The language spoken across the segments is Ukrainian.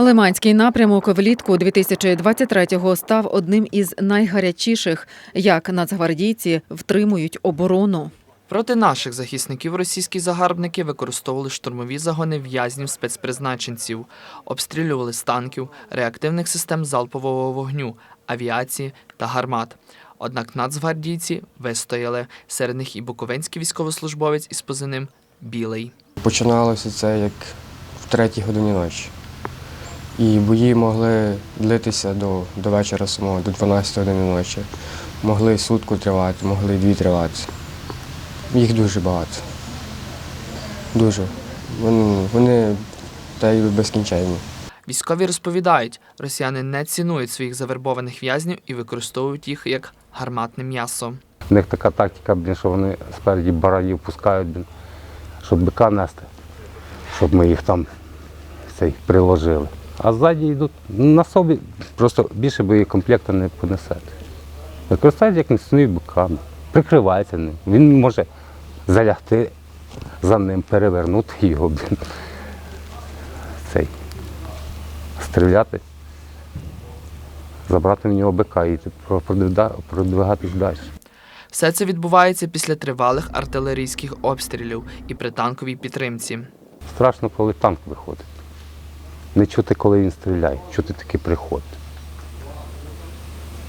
Лиманський напрямок влітку 2023-го став одним із найгарячіших, як нацгвардійці втримують оборону. Проти наших захисників російські загарбники використовували штурмові загони в'язнів спецпризначенців, обстрілювали з танків, реактивних систем залпового вогню, авіації та гармат. Однак нацгвардійці вистояли. Серед них і буковинський військовослужбовець із позивним Білий. Починалося це як в третій годині ночі. І бої могли длитися до, до вечора самого, до 12 години ночі. Могли сутку тривати, могли дві тривати. Їх дуже багато. Дуже. Вони, вони та й безкінченні. Військові розповідають, росіяни не цінують своїх завербованих в'язнів і використовують їх як гарматне м'ясо. У них така тактика, що вони спереді баранів пускають, щоб бика нести, щоб ми їх там цей, приложили. А ззаді йдуть на собі, просто більше боєкомплекту не понесете. Використовують як несуть биками, прикриваються ним. Він може залягти за ним, перевернути його, блін. Цей, стріляти, забрати в нього бика і продвигатись далі. Все це відбувається після тривалих артилерійських обстрілів і при танковій підтримці. Страшно, коли танк виходить. Не чути, коли він стріляє, чути такий приход.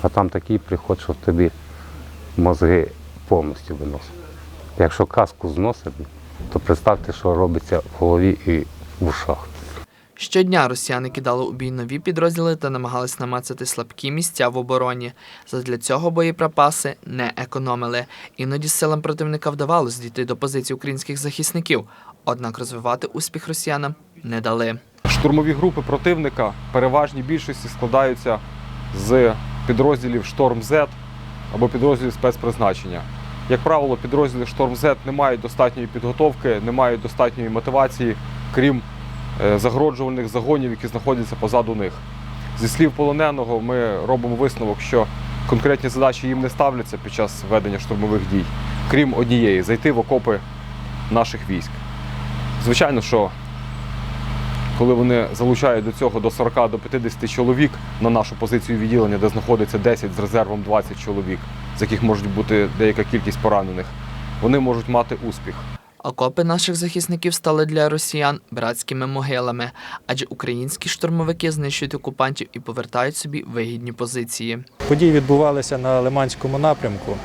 А там такий приход, що в тобі мозги повністю виносить. Якщо каску зносить, то представте, що робиться в голові і в ушах. Щодня росіяни кидали у бій нові підрозділи та намагались намацати слабкі місця в обороні. Задля цього боєприпаси не економили. Іноді силам противника вдавалось дійти до позицій українських захисників, однак розвивати успіх росіянам не дали. Штурмові групи противника переважній більшості складаються з підрозділів Шторм Z або підрозділів спецпризначення. Як правило, підрозділи Шторм Z не мають достатньої підготовки, не мають достатньої мотивації, крім е, загороджувальних загонів, які знаходяться позаду них. Зі слів полоненого, ми робимо висновок, що конкретні задачі їм не ставляться під час ведення штурмових дій, крім однієї зайти в окопи наших військ. Звичайно, що коли вони залучають до цього до 40 до 50 чоловік на нашу позицію відділення, де знаходиться 10 з резервом 20 чоловік, з яких може бути деяка кількість поранених, вони можуть мати успіх. Окопи наших захисників стали для росіян братськими могилами, адже українські штурмовики знищують окупантів і повертають собі вигідні позиції. Події відбувалися на Лиманському напрямку.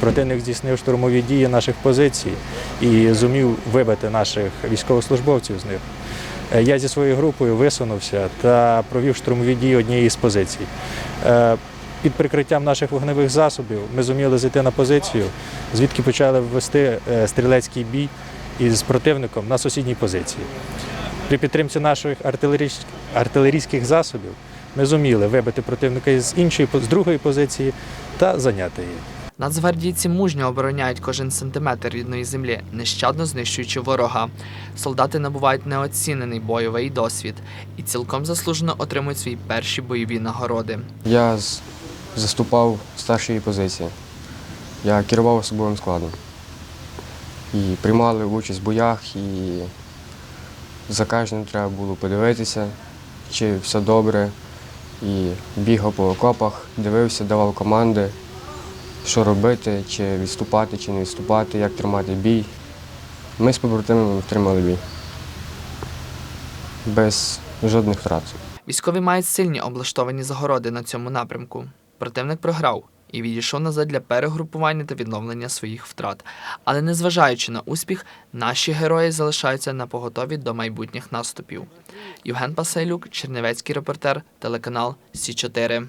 Противник здійснив штурмові дії наших позицій і зумів вибити наших військовослужбовців з них. Е, Я зі своєю групою висунувся та провів штурмові дії однієї з позицій. Е, Під прикриттям наших вогневих засобів ми зуміли зайти на позицію, звідки почали ввести е, стрілецький бій із противником на сусідній позиції. При підтримці наших артилерійських, засобів ми зуміли вибити противника з іншої з другої позиції та зайняти її. Нацгвардійці мужньо обороняють кожен сантиметр рідної землі, нещадно знищуючи ворога. Солдати набувають неоцінений бойовий досвід і цілком заслужено отримують свої перші бойові нагороди. Я заступав в старшій позиції. Я керував особовим складом. І приймали участь в боях, і за кожним треба було подивитися, чи все добре. І бігав по окопах, дивився, давав команди, що робити, чи відступати, чи не відступати, як тримати бій. Ми з побратимами тримали бій. Без жодних втрат. Військові мають сильні облаштовані загороди на цьому напрямку. Противник програв і відійшов назад для перегрупування та відновлення своїх втрат. Але незважаючи на успіх, наші герої залишаються на поготові до майбутніх наступів. Євген Пасайлюк, Чернівецький репортер, телеканал Сі 4